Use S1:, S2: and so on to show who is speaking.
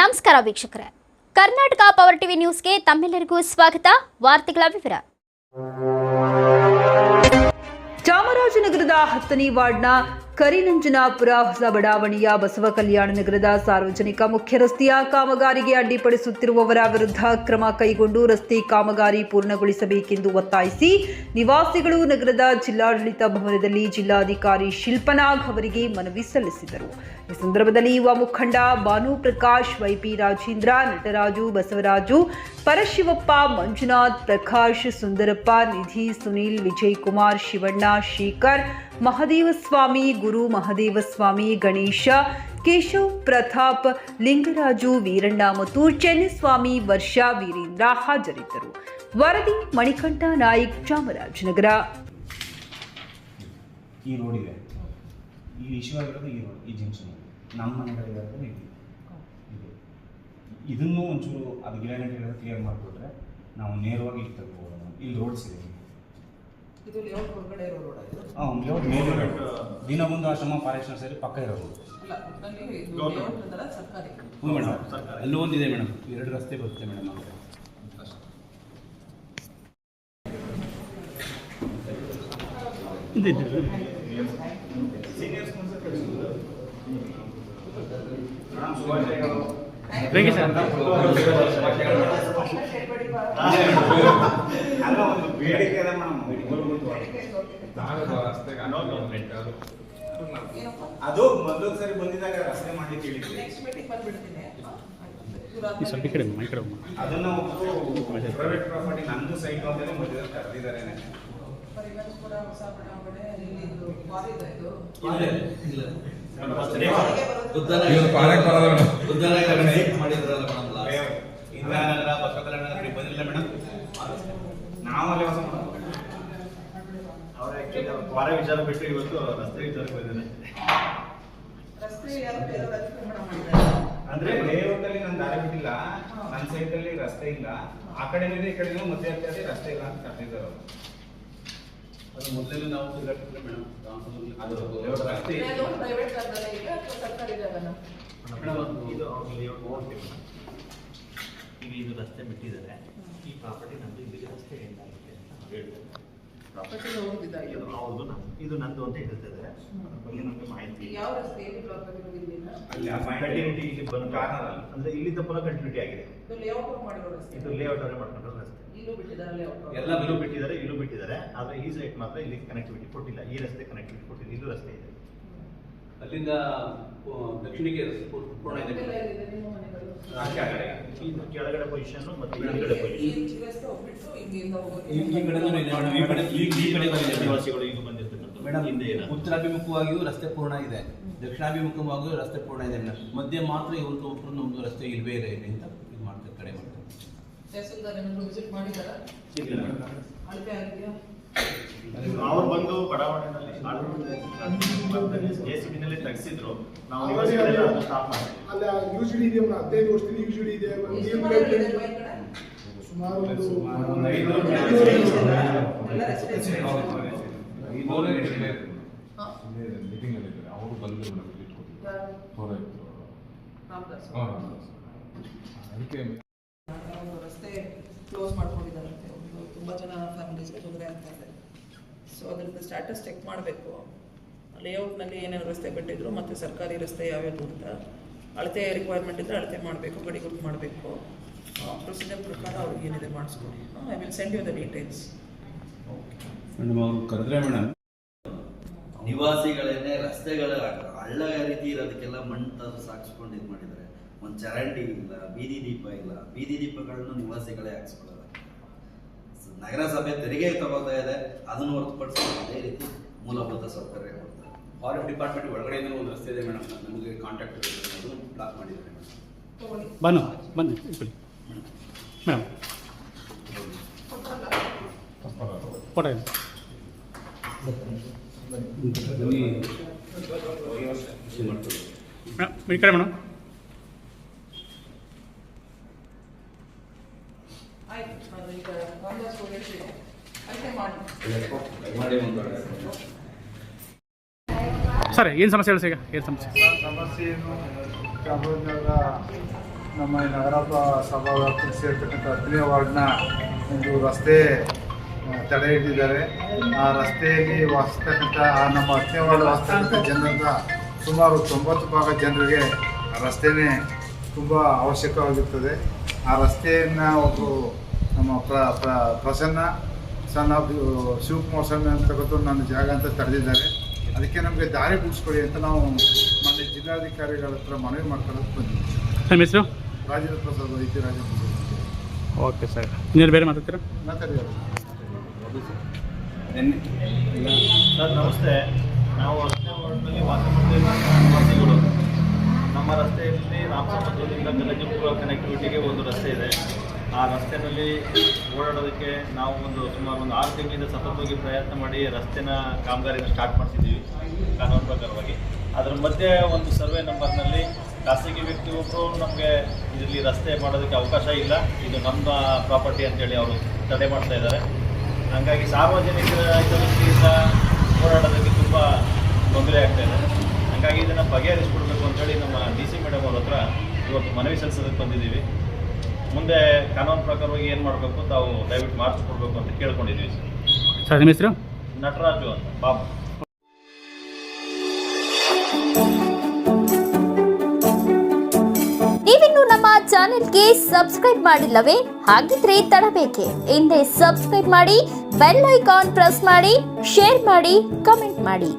S1: ನಮಸ್ಕಾರ ವೀಕ್ಷಕರೇ. Karnataka power TV ನ್ಯೂಸ್ಗೆ ತಮ್ಮೆಲ್ಲರಿಗೂ ಸ್ವಾಗತ. ವಾರ್ತೆಗಳ ವಿವರ.
S2: ಚಾಮರಾಜನಗರದ ಹತ್ತನೇ ವಾರ್ಡ್ನ ಕರಿನಂಜನಾಪುರ ಹೊಸ ಬಡಾವಣೆಯ ಬಸವ ಕಲ್ಯಾಣ ನಗರದ ಸಾರ್ವಜನಿಕ ಮುಖ್ಯ ರಸ್ತೆಯ ಕಾಮಗಾರಿಗೆ ಅಡ್ಡಿಪಡಿಸುತ್ತಿರುವವರ ವಿರುದ್ಧ ಕ್ರಮ ಕೈಗೊಂಡು ರಸ್ತೆ ಕಾಮಗಾರಿ ಪೂರ್ಣಗೊಳಿಸಬೇಕೆಂದು ಒತ್ತಾಯಿಸಿ ನಿವಾಸಿಗಳು ನಗರದ ಜಿಲ್ಲಾಡಳಿತ ಭವನದಲ್ಲಿ ಜಿಲ್ಲಾಧಿಕಾರಿ ಶಿಲ್ಪನಾಗ್ ಅವರಿಗೆ ಮನವಿ ಸಲ್ಲಿಸಿದರು. ಈ ಸಂದರ್ಭದಲ್ಲಿ ಯುವ ಮುಖಂಡ ಭಾನು ಪ್ರಕಾಶ್, ವೈಪಿ ರಾಜೇಂದ್ರ, ನಟರಾಜು ಬಸವರಾಜು, ಪರಶಿವಪ್ಪ, ಮಂಜುನಾಥ್, ಪ್ರಕಾಶ್, ಸುಂದರಪ್ಪ, ನಿಧಿ ಸುನೀಲ್, ವಿಜಯ್ ಕುಮಾರ್, ಶಿವಣ್ಣ, ಶೇಖರ್ ಮಹದೇವಸ್ವಾಮಿ ಗುರು ಮಹದೇವಸ್ವಾಮಿ ಗಣೇಶ, ಕೇಶವ್ ಪ್ರತಾಪ್, ಲಿಂಗರಾಜು, ವೀರಣ್ಣ ಮತ್ತು ಚೆನ್ನಸ್ವಾಮಿ ವರ್ಷ ವೀರೇಂದ್ರ ಹಾಜರಿದ್ದರು. ವರದಿ ಮಣಿಕಂಠ ನಾಯಕ್, ಚಾಮರಾಜನಗರ.
S3: ಈ ರೋಡ್ ಇದೆ. ಈ ಇಶ್ಯೂ ಆಗಿರೋದು ಈ ರೋಡ್ ಈ ಜಂಕ್ಷನ್ ನಮ್ಮ ಮನೆಗಳಿರೋದು ಇಲ್ಲಿ ಇದು. ಇದನ್ನು ಒಂಚೂರು ಅದು ಗಿಡ ಕ್ಲಿಯರ್ ಮಾಡಿಬಿಟ್ರೆ ನಾವು ನೇರವಾಗಿ ಇಲ್ಲಿ ತಗೋಬೋದು ಇಲ್ಲಿ ರೋಡ್ಸ್ ಇದೆ.
S4: ಇದು ಲೇಔಟ್ ಹೊರಗಡೆ ಇರೋ ರೋಡ್
S3: ಹಾಂ ಲೇಔಟ್ ಮೇಲೆ ರೋಡ್ ದಿನಬಂಧು ಆಶ್ರಮ ಪಾರೇಶ್ವರ ಸೇರಿ ಪಕ್ಕ ಇರೋದು
S4: ಅಲ್ಲ ಒಟ್ಟಿನಲ್ಲಿ ಇದು ಲೇಔಟ್ ಅಂದ್ರೆ ಸರ್ಕಾರಿ.
S5: ಹ್ಞೂ ಮೇಡಮ್. ಅಲ್ಲೂ ಒಂದಿದೆ ಮೇಡಮ್. ಎರಡು ರಸ್ತೆ ಬರುತ್ತೆ ಮೇಡಮ್ ನಮಗೆ
S3: ಅಲ್ಲ ಒಂದು ಬೇಡಿಕೆ ಅದ ಅದು ಮೊದಲು ಸರಿ ಬಂದಿದ್ದಾಗ ರಸ್ತೆ ಮಾಡ್ಲಿಕ್ಕೆ ಹೇಳಿದ್ವಿ
S5: ಸ್ವಲ್ಪ ಕಡೆ ಮೈ ಕಡೆ ಹೋಗು.
S3: ಅದನ್ನು ಒಬ್ಬರು ಪ್ರೈವೇಟ್ ಪ್ರಾಪರ್ಟಿ ನಂದು ಸೈಟ್ ಅಂತಲೇ ಮಧ್ಯದಲ್ಲಿ ಕರೆದಿದ್ದಾರೆ
S4: ಪರಿಗಣಿಸ್ ಕೂಡ ಹೊಸ ಬಡಾವಣೆ ಇಲ್ಲಿ ಇದು ಬಾರಿ ಇದೆ ಇದು
S5: ಮಾಡಿದ್ರಲ್ಲ ಮೇಡಮ್
S3: ಇಂದಿರಾನಗರ ಬಸವ ಕಲ್ಯಾಣ ನಗರ ಬಂದಿಲ್ಲ ಮೇಡಮ್ ನಾವಲ್ಲೇ ವಾಸ ಮಾಡೋದು
S6: ಅವ್ರ ಆಕ್ಚುಲಿ ವಾರ ವಿಚಾರ ಬಿಟ್ಟು ಇವತ್ತು ರಸ್ತೆ ವಿಚಾರಕ್ಕೆ ಬಂದಿದೆ
S3: ಅಂದ್ರೆ ಲೇಔಟ್ ಅಲ್ಲಿ ನಾನು ದಾರಿ ಬಿಟ್ಟಿಲ್ಲ ನನ್ನ ಸೈಡ್ ಅಲ್ಲಿ ರಸ್ತೆ ಇಲ್ಲ ಆ ಕಡೆನೇ ಇದೆ ಈ ಕಡೆನೂ ಮಧ್ಯೆ ಆಗ್ತದೆ ರಸ್ತೆ ಇಲ್ಲ ಅಂತ ಕರ್ತಿದ್ದಾರೆ ಅವರು.
S5: ಅದು ಮೊದಲೇ ನಾವು ತಿರುಗಾಡ್ತಿದ್ರೆ ಮೇಡಮ್.
S3: ಅದು ಲೇಔಟ್ ರಸ್ತೆ
S6: ಮೇಡಮ್ ಇದು ಅವ್ರ ಲೇಔಟ್ ಹೋಗ್ತೀವಿ ಈಗ ಇದು ರಸ್ತೆ ಬಿಟ್ಟಿದ್ದಾರೆ. ಈ ಪ್ರಾಪರ್ಟಿ ನಮ್ದು ಇಲ್ಲಿಗೆ ರಸ್ತೆ ಎಂಡ್ ಅಂತ ಹೇಳ್ತಾರೆ
S4: ಪ್ರಾಪರ್ಟಿ
S6: ಇದು ನಂದು ಅಂತ ಹೇಳ್ತಿದ್ದಾರೆ. ಅದ್ರ ಬಗ್ಗೆ ನಮಗೆ ಮಾಹಿತಿ
S4: ಯಾವ ರಸ್ತೆ ಎಲ್ಲಿ ಬ್ಲಾಕ್ ಆಗಿರೋದು ಇಲ್ಲಿಂದ
S3: ಅಲ್ಲಿ ಆ point
S6: ಕಂಟಿನ್ಯೂಟಿ ಇಲ್ಲಿ ಬಂದು
S3: ಕಾರ್ನರ್ ಅಲ್ಲಿ.
S6: ಅಂದ್ರೆ ಇಲ್ಲಿಂದ ಪುನಃ ಕಂಟಿನ್ಯೂಟಿ ಆಗಿದೆ.
S4: ಇದು ಲೇಔಟ್ ಮಾಡಿರೋ ರಸ್ತೆ
S6: ಇದು ಲೇಔಟ್ ಅವರೇ ಮಾಡ್ಕೊಂಡಿರೋ ರಸ್ತೆ
S4: ಇಲ್ಲೂ ಬಿಟ್ಟಿದ್ದಾರೆ ಲೇಔಟ್
S6: ಎಲ್ಲ ಇಲ್ಲೂ ಬಿಟ್ಟಿದ್ದಾರೆ ಇಲ್ಲೂ ಬಿಟ್ಟಿದ್ದಾರೆ. ಆದ್ರೆ ಈ ಸೈಡ್ ಮಾತ್ರ ಇಲ್ಲಿ ಕನೆಕ್ಟಿವಿಟಿ ಕೊಟ್ಟಿಲ್ಲ. ಈ ರಸ್ತೆ ಕನೆಕ್ಟಿವಿಟಿ ಕೊಟ್ಟಿಲ್ಲ. ಇಲ್ಲೂ ರಸ್ತೆ ಇದೆ.
S5: ಅಲ್ಲಿಂದ ದಕ್ಷಿಣಕ್ಕೆ ಪೂರ್ಣ ಇದೆ.
S3: ಕೆಳಗಡೆ.
S6: ಪೊಸಿಷನ್ ಮತ್ತೆ ಹಿಂದ್ಗಡೆ
S4: ಈ
S6: ಪೊಸಿಷನ್
S4: ಈ ಹೋಗೋದು.
S5: ಈ ಈ ಕಡೆನೂ ಇದೆ ಈ ಕಡೆ ಈ ಕಡೆ ಮೇಡಮ್.
S6: ನಿವಾಸಿಗಳು ಈಗ ಬಂದಿರ್ತಕ್ಕಂಥ
S5: ಮೇಡಮ್
S6: ಹಿಂದೆ
S5: ಉತ್ತರಾಭಿಮುಖವಾಗಿಯೂ ರಸ್ತೆ ಪೂರ್ಣ ಇದೆ. ದಕ್ಷಿಣಾಭಿಮುಖವಾಗಿಯೂ ರಸ್ತೆ ಪೂರ್ಣ ಇದೆ. ಮೇಡಮ್ ಮಧ್ಯೆ ಮಾತ್ರ ಇವ್ರದ್ದು ಒಬ್ರು ನಮ್ದು ರಸ್ತೆ ಇಲ್ವೇ ಇದೆ ಇಲ್ಲಿ ಅಂತ ಇದು ಮಾಡ್ತಾರೆ ಕಡೆ ಮಾಡ್ತಾರೆ.
S4: ತಹಸೀಲ್ದಾರ್ ಏನಾದ್ರು ವಿಸಿಟ್ ಮಾಡಿದಾರಾ ಅಳತೆ ಆಗಿದೆಯಾ?
S6: ಅವ್ರು ಬಂದು ಬಡಾವಣೆಯಲ್ಲಿ ಜೆ ಸಿ ಬಿನಲ್ಲಿ ತೆಗ್ಸಿದ್ರು. ನಾವು
S7: ಅಲ್ಲ ಯೂಸಿಡಿ ಇದೆ ಒಂದು ಹದಿನೈದು ವರ್ಷದಲ್ಲಿ ಯೂಸಿಡಿ ಇದೆ? ಸುಮಾರು?
S8: ಅವರು ಬಂದು?
S4: ರಾಮದಾಸ್
S8: ಅದಕ್ಕೆ
S4: ರಸ್ತೆ ಕ್ಲೋಸ್ ಮಾಡ್ಕೊಂಡಿದ್ದಾರಂತೆ ಒಂದು ತುಂಬ ಜನ ಫ್ಯಾಮಿಲೀಸ್ಗೆ ತೊಂದರೆ ಆಗ್ತಾ ಸೊ ಅದ್ರದ್ದು ಸ್ಟ್ಯಾಟಸ್ ಚೆಕ್ ಮಾಡಬೇಕು. ಲೇಔಟ್ನಲ್ಲಿ ಏನೇನು ರಸ್ತೆ ಬಿಟ್ಟಿದ್ರು ಮತ್ತು ಸರ್ಕಾರಿ ರಸ್ತೆ ಯಾವ್ಯಾವುದು ಅಂತ. ಅಳತೆ ರಿಕ್ವೈರ್ಮೆಂಟ್ ಇದ್ದರೆ ಅಳತೆ ಮಾಡಬೇಕು ಗಡಿ ಗುರುತು ಮಾಡಬೇಕು ಪ್ರೊಸೀಜರ್ ಪ್ರಕಾರ ಅವ್ರಿಗೆ ಏನಿದೆ ಮಾಡಿಸ್ಕೊಡಿ. I will send you the details
S5: madam ಅವರು ಕರೆದ್ರೆ ಮೇಡಮ್.
S9: ನಿವಾಸಿಗಳೇನೆ ರಸ್ತೆಗಳ ಹಳ್ಳ ರೀತಿ ಇರೋದಕ್ಕೆಲ್ಲ ಮಣ್ಣು ತಂದು ಸಾಕ್ಸ್ಕೊಂಡು ಇದು ಮಾಡಿದ್ದಾರೆ ಒಂದು ಚರಂಡಿ ಇಲ್ಲ ಬೀದಿ ದೀಪ ಇಲ್ಲ. ಬೀದಿ ದೀಪಗಳನ್ನು ನಿವಾಸಿಗಳೇ ಹಾಕ್ಸ್ಕೊಳ್ಳೋದು. ನಗರಸಭೆ ತೆರಿಗೆ ತಗೋತಾ ಇದೆ ಅದನ್ನು ಹೊರತುಪಡಿಸಿ ಅದೇ ರೀತಿ ಮೂಲಭೂತ ಸೌಕರ್ಯ ಕೊಡ್ತಾರೆ
S5: ಫಾರೆಸ್ಟ್ ಡಿಪಾರ್ಟ್ಮೆಂಟ್ ಒಳಗಡೆ ಒಂದು ರಸ್ತೆ ಇದೆ ಮೇಡಮ್. ನಮಗೆ ಕಾಂಟ್ಯಾಕ್ಟ್ ಅದು ಬ್ಲಾಕ್ ಮಾಡಿದ್ದಾರೆ ಮೇಡಮ್.
S10: ಬನ್ನು ಬನ್ನಿ ಇಟ್ಕೊಳ್ಳಿ ಮೇಡಮ್. ಮೇಡಮ್ ಈ ಕಡೆ ಮೇಡಮ್.
S4: ನಾನು ಈಗ ರಾಮದಾಸ್ ಅವ್ರು ಹೇಳ್ತೀನಿ ಅಳತೆ ಮಾಡಿ
S5: ಮಾಡಿ ಒಂದು
S10: ಸರ್ ಏನು ಸಮಸ್ಯೆ ಹೇಳಿ ಈಗ? ಏನು ಸಮಸ್ಯೆ?
S7: ಸಮಸ್ಯೆ ಏನು ಚಾಮರಾಜನಗರ ನಮ್ಮ ಈ ನಗರ ಸಭಾ ವ್ಯಾಪ್ತಿಗೆ ಸೇರ್ತಕ್ಕಂಥ ಹತ್ತನೇ ವಾರ್ಡ್ನ ಒಂದು ರಸ್ತೆ ತಡೆ ಹಿಡಿದಿದ್ದಾರೆ ಆ ರಸ್ತೆಯಲ್ಲಿ ವಾಸಿಸ್ತಕ್ಕಂಥ ಆ ನಮ್ಮ ಹತ್ತನೇ ವಾರ್ಡ್ ವಾಸಿಸ್ತಕ್ಕಂಥ ಜನರ ಸುಮಾರು ತೊಂಬತ್ತು ಭಾಗ ಜನರಿಗೆ ಆ ರಸ್ತೆನೇ ತುಂಬ ಅವಶ್ಯಕವಾಗಿರ್ತದೆ. ಆ ರಸ್ತೆಯನ್ನು ಒಬ್ಬರು ನಮ್ಮ ಪ್ರ ಪ್ರ- ಪ್ರಸನ್ನ ಆಫ್ ಶಿವಕುಮಾರ್ ಸ್ವಾಮಿ ಅಂತಕ್ಕಂಥ ನನ್ನ ಜಾಗ ಅಂತ ತಡೆದಿದ್ದಾರೆ ಅದಕ್ಕೆ ನಮಗೆ ದಾರಿ ಬಿಡಿಸ್ಕೊಡಿ ಅಂತ ನಾವು ಮೊನ್ನೆ ಜಿಲ್ಲಾಧಿಕಾರಿಗಳ ಹತ್ರ ಮನವಿ ಮಾಡ್ಕೊಳ್ಳೋಕೆ ಬಂದಿದ್ದೀವಿ.
S10: ನಿಮ್ಮ ಹೆಸರು?
S7: ರಾಜೇಂದ್ರ ಪ್ರಸಾದ್ ವೈದ್ಯ ರಾಜೇಂದ್ರ.
S10: Okay sir. ಇನ್ನೇನು ಬೇರೆ ಮಾತಾಡ್ತೀರಾ?
S7: ಮಾತಾಡಿದ್ದಾರೆ.
S3: ನಿನ್ನೆ?
S6: ಸರ್ ನಮಸ್ತೆ. ನಾವು ರಸ್ತೆ ವಾರ್ಡ್ನಲ್ಲಿ ವಾಸ ಮಾಡ್ತಿರುವ ನಿವಾಸಿಗಳು. ನಮ್ಮ ರಸ್ತೆಯಲ್ಲಿ ರಾಮಸಮುದ್ರದಿಂದ ಗಲಜಪುರ ಕನೆಕ್ಟಿವಿಟಿಗೆ ಒಂದು ರಸ್ತೆ ಇದೆ. ಆ ರಸ್ತೆಯಲ್ಲಿ ಓಡಾಡೋದಕ್ಕೆ ನಾವು ಒಂದು ಸುಮಾರು ಒಂದು ಆರು ತಿಂಗಳಿಂದ ಸತತವಾಗಿ ಪ್ರಯತ್ನ ಮಾಡಿ ರಸ್ತೆನ ಕಾಮಗಾರಿನ ಸ್ಟಾರ್ಟ್ ಮಾಡ್ತಿದ್ದೀವಿ, ಕಾನೂನು ಪ್ರಕಾರವಾಗಿ. ಅದರ ಮಧ್ಯೆ ಒಂದು ಸರ್ವೆ ನಂಬರ್ನಲ್ಲಿ ಖಾಸಗಿ ವ್ಯಕ್ತಿ ಒಬ್ಬರು ನಮಗೆ ಇದರಲ್ಲಿ ರಸ್ತೆ ಮಾಡೋದಕ್ಕೆ ಅವಕಾಶ ಇಲ್ಲ, ಇದು ನಮ್ಮ ಪ್ರಾಪರ್ಟಿ ಅಂತೇಳಿ ಅವರು ತಡೆ ಮಾಡ್ತಾ ಇದ್ದಾರೆ. ಹಾಗಾಗಿ ಸಾರ್ವಜನಿಕರ ಹಿತದೃಷ್ಟಿಯಿಂದ ಓಡಾಡೋದಕ್ಕೆ ತುಂಬ ತೊಂದರೆ ಆಗ್ತಾ ಇದೆ. ಹಾಗಾಗಿ ಇದನ್ನು ಬಗೆಹರಿಸ್ಕೊಡ್ಬೇಕು ಅಂತೇಳಿ ನಮ್ಮ ಡಿ ಸಿ ಮೇಡಮ್ ಅವ್ರ ಹತ್ರ ಇವತ್ತು ಮನವಿ ಸಲ್ಲಿಸೋದಕ್ಕೆ ಬಂದಿದ್ದೀವಿ. ಮುಂದೆ ಕಾನೂನು ಪ್ರಕಾರವಾಗಿ ಏನು ಮಾಡಬೇಕು ತಾವು ದಯವಿಟ್ಟು ಮಾಡಿಸ್ಕೊಡ್ಬೇಕು ಅಂತ ಕೇಳ್ಕೊಂಡಿದ್ದೀವಿ ಸರ್.
S10: ಸರ್ ನಿಮ್ಮ ಹೆಸರು?
S6: ನಟರಾಜು ಅಂತ ಬಾಬು.
S1: ನೀವಿನ್ನು ನಮ್ಮ ಚಾನೆಲ್ಗೆ ಸಬ್ಸ್ಕ್ರೈಬ್ ಮಾಡಿಲ್ಲವೇ? ಹಾಗಿದ್ರೆ ತಡಬೇಕೆ. ಹಿಂದೆ ಸಬ್ಸ್ಕ್ರೈಬ್ ಮಾಡಿ ಬೆಲ್ ಐಕಾನ್ ಪ್ರೆಸ್ ಮಾಡಿ ಶೇರ್ ಮಾಡಿ ಕಮೆಂಟ್ ಮಾಡಿ.